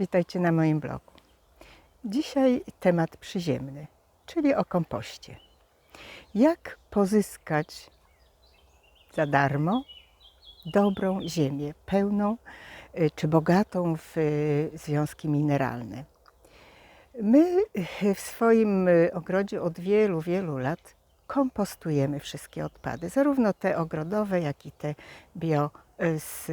Witajcie na moim blogu. Dzisiaj temat przyziemny, czyli o kompoście. Jak pozyskać za darmo dobrą ziemię, pełną y, czy bogatą w y, związki mineralne. My y, w swoim ogrodzie od wielu, wielu lat kompostujemy wszystkie odpady, zarówno te ogrodowe, jak i te bio z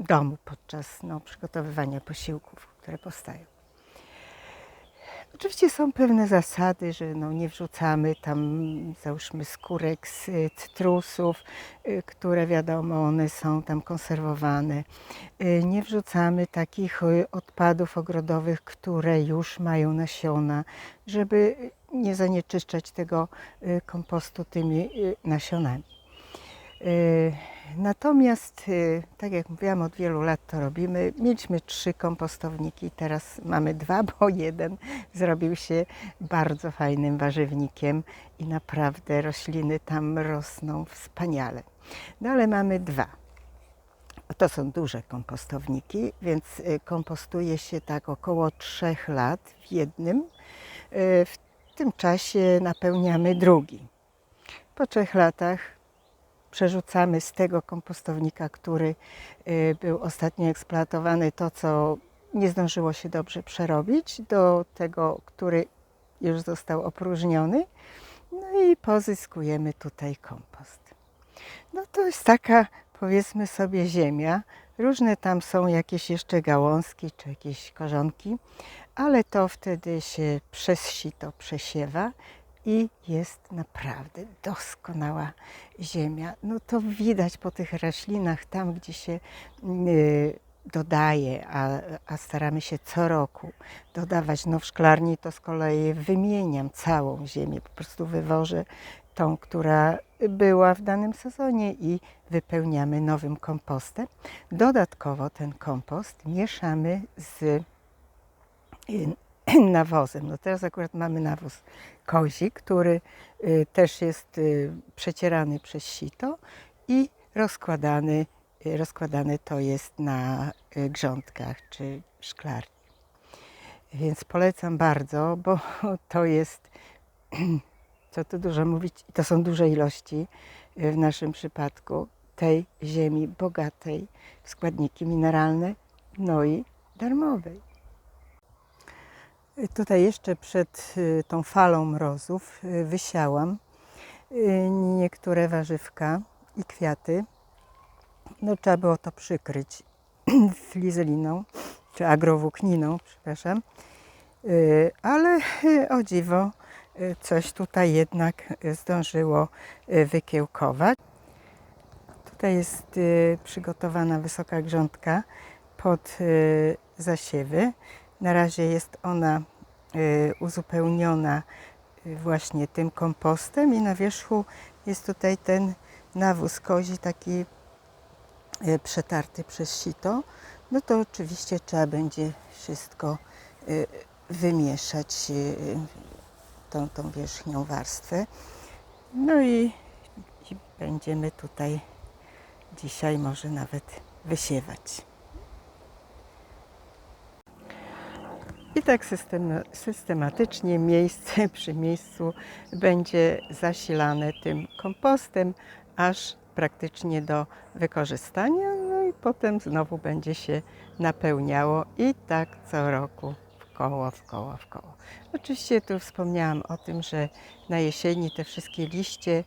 domu podczas no, przygotowywania posiłków, które powstają. Oczywiście są pewne zasady, że no nie wrzucamy tam załóżmy skórek z cytrusów, y, które wiadomo one są tam konserwowane. Y, Nie wrzucamy takich y, odpadów ogrodowych, które już mają nasiona, żeby nie zanieczyszczać tego kompostu tymi nasionami. Natomiast, y, tak jak mówiłam, od wielu lat to robimy. Mieliśmy trzy kompostowniki, teraz mamy dwa, bo jeden zrobił się bardzo fajnym warzywnikiem i naprawdę rośliny tam rosną wspaniale. No ale mamy dwa. To są duże kompostowniki, więc y, kompostuje się tak około trzech lat w jednym. Y, W tym czasie napełniamy drugi. Po trzech latach przerzucamy z tego kompostownika, który y, był ostatnio eksploatowany, to co nie zdążyło się dobrze przerobić, do tego, który już został opróżniony. No i pozyskujemy tutaj kompost. No to jest taka, powiedzmy sobie, ziemia. Różne tam są jakieś jeszcze gałązki czy jakieś korzonki, ale to wtedy się przez sito przesiewa i jest naprawdę doskonała ziemia. No to widać po tych roślinach, tam gdzie się y, dodaje, a, a staramy się co roku dodawać. No w szklarni to z kolei wymieniam całą ziemię, po prostu wywożę tą, która była w danym sezonie i wypełniamy nowym kompostem. Dodatkowo ten kompost mieszamy z y, nawozem. No teraz akurat mamy nawóz kozi, który y, też jest y, przecierany przez sito i rozkładany, y, rozkładany to jest na grządkach czy szklarni. Więc polecam bardzo, bo to jest, co tu dużo mówić, to są duże ilości w naszym przypadku tej ziemi bogatej w składniki mineralne, no i darmowej. Tutaj jeszcze przed y, tą falą mrozów y, wysiałam y, niektóre warzywka i kwiaty. No, trzeba było to przykryć flizeliną, czy agrowłókniną, przepraszam. Ale o dziwo coś tutaj jednak zdążyło wykiełkować. Tutaj jest przygotowana wysoka grządka pod zasiewy. Na razie jest ona y, uzupełniona y, właśnie tym kompostem i na wierzchu jest tutaj ten nawóz kozi taki y, przetarty przez sito. No to oczywiście trzeba będzie wszystko wymieszać tą, tą wierzchnią warstwę. No i, i będziemy tutaj dzisiaj może nawet wysiewać. I tak system, systematycznie miejsce przy miejscu będzie zasilane tym kompostem, aż praktycznie do wykorzystania. No i potem znowu będzie się napełniało i tak co roku w koło, w koło, w koło. Oczywiście tu wspomniałam o tym, że na jesieni te wszystkie liście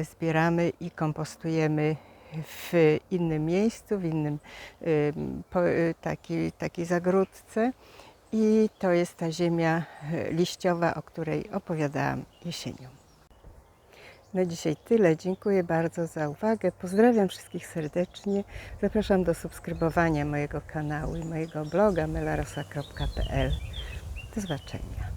y, zbieramy i kompostujemy w innym miejscu, w innym y, takiej, takiej zagródce. I to jest ta ziemia e, liściowa, o której opowiadałam jesienią. Na dzisiaj tyle. Dziękuję bardzo za uwagę. Pozdrawiam wszystkich serdecznie. Zapraszam do subskrybowania mojego kanału i mojego bloga melarosa.pl. Do zobaczenia.